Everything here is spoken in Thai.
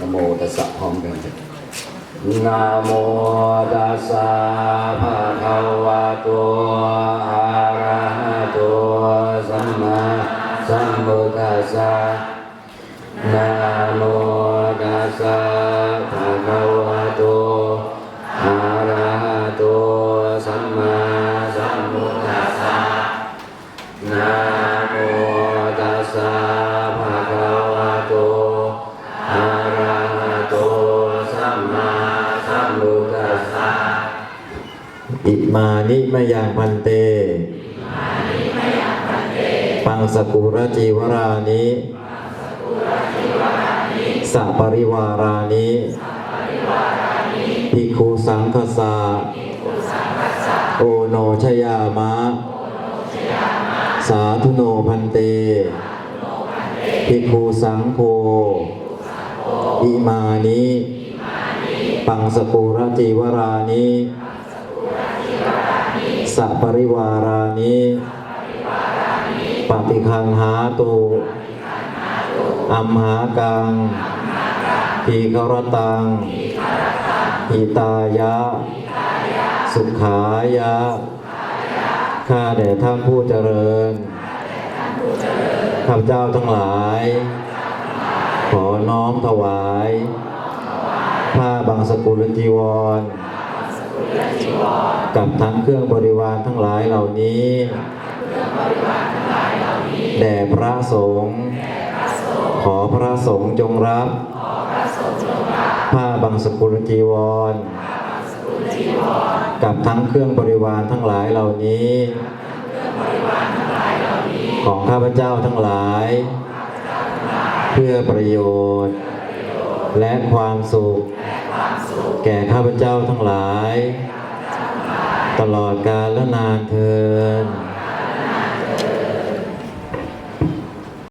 นโมตัสสะพร้อมกันนะโมตัสสะภะคะวะโตอะระหะโตสัมมาสัมพุทธัสสะนะโมตัสสะภะคะวะโตอะระหะโตสัมมาสัมพุทธัสสะนะ อิมานิมยังพันเต ปังสกุรจีวรานิสัปริวารานิภิกขุสังคสาโอโนชยามะ สาธุโนพันเตภิกขุสังโฆอิมานิ ปังสกุรจีวรานิ สัปริวารานิปฏิคันหาตุอัมหากังทีฆรตังหิตายะ สุขายะ ข้าแด่ท่านผู้เจริญ ข้าพเจ้าทั้งหลาย ขอน้อมถวาย ผ้าบางสกุลจีวร กับทั้งเครื่องบริวารทั้งหลายเหล่านี้แด่พระสงฆ์ขอพระสงฆ์จงรับผ้าบางสกุลจีวร กับทั้งเครื่องบริวารทั้งหลายเหล่านี้ ของข้าพเจ้าทั้งหลาย เพื่อประโยชน์ และความสุข แก่ข้าพเจ้าทั้งหลาย ตลอดกาลและนานเทิน